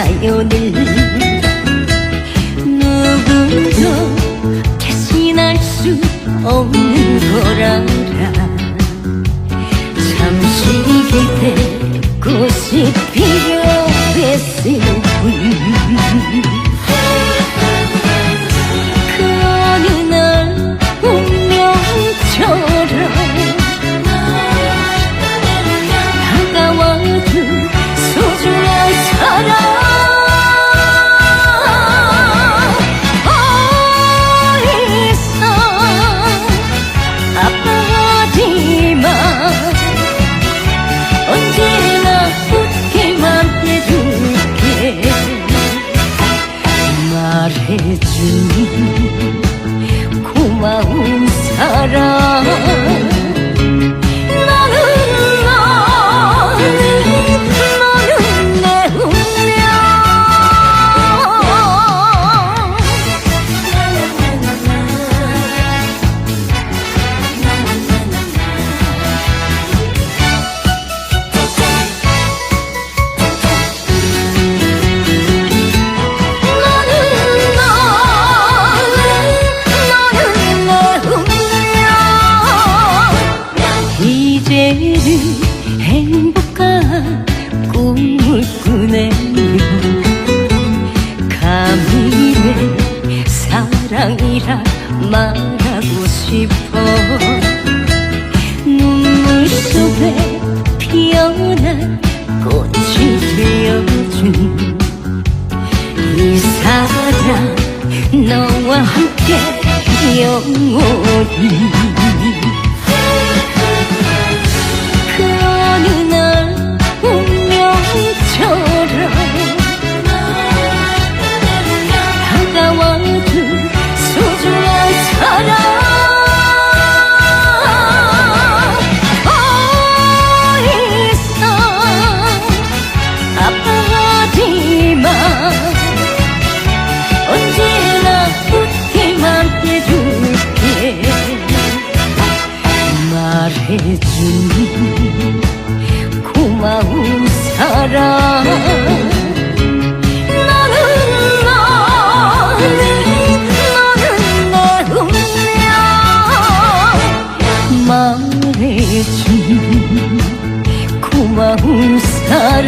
사연을 누구도 대신할 수 없는 걸 알아 잠시 기대고 싶이 이제는 행복한 꿈을 꾸네요. 감히 내 사랑이라 말하고 싶어. 눈물 속에 피어난 꽃이 되어준 이 사랑 너와 함께 영원히 사랑 너는 너는 너는 내 운명 말해준 고마운 사랑